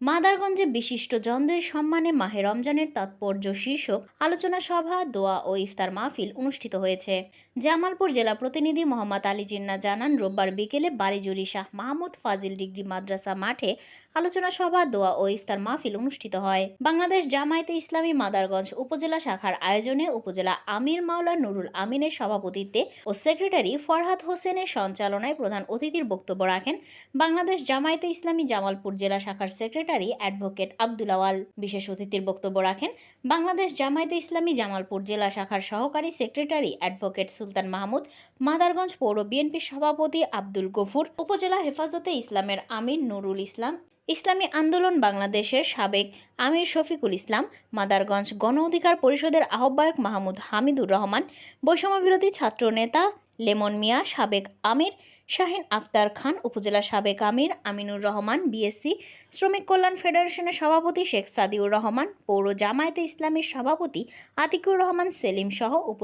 মাদারগঞ্জে বিশিষ্ট জনদের সম্মানে মাহে রমজানের তাৎপর্য শীর্ষক আলোচনা সভা, দোয়া ও ইফতার মাহফিল অনুষ্ঠিত হয়েছে। জামালপুর জেলা প্রতিনিধি মোহাম্মদ আলী জিন্না জানান, রোববার বিকেলে বালিজুরি শাহ মাহমুদ ফাজিল ডিগ্রি মাদ্রাসা মাঠে আলোচনা সভা, দোয়া ও ইফতার মাহফিল অনুষ্ঠিত হয়। বাংলাদেশ জামায়াতে ইসলামী মাদারগঞ্জ উপজেলা শাখার আয়োজনে উপজেলা আমির মাওলা নুরুল আমিনের সভাপতিত্বে ও সেক্রেটারি ফরহাদ হোসেনের সঞ্চালনায় প্রধান অতিথির বক্তব্য রাখেন বাংলাদেশ জামায়াতে ইসলামী জামালপুর জেলা শাখার সেক্রেটারি অ্যাডভোকেট আব্দুল আওয়াল। বিশেষ অতিথির বক্তব্য রাখেন বাংলাদেশ জামায়াতে ইসলামী জামালপুর জেলা শাখার সহকারী সেক্রেটারি অ্যাডভোকেট সুলতান মাহমুদ, মাদারগঞ্জ পৌর বিএনপির সভাপতি আব্দুল গফুর, উপজেলা হেফাজতে ইসলামের আমির নুরুল ইসলাম, ইসলামী আন্দোলন বাংলাদেশের সাবেক আমির শফিকুল ইসলাম, মাদারগঞ্জ গণ অধিকার পরিষদের আহ্বায়ক মাহমুদ হামিদুর রহমান, বৈষম্যবিরোধী ছাত্র নেতা লেমন মিয়া, সাবেক আমির শাহিন আক্তার খান, উপজেলা সাবেক আমির আমিনুর রহমান বিএসসি শ্রমিক কল্যাণ ফেডারেশনের সভাপতি শেখ সাদিউর রহমান, পৌর জামায়াতে ইসলামের সভাপতি আতিকুর রহমান সেলিম সহ উপ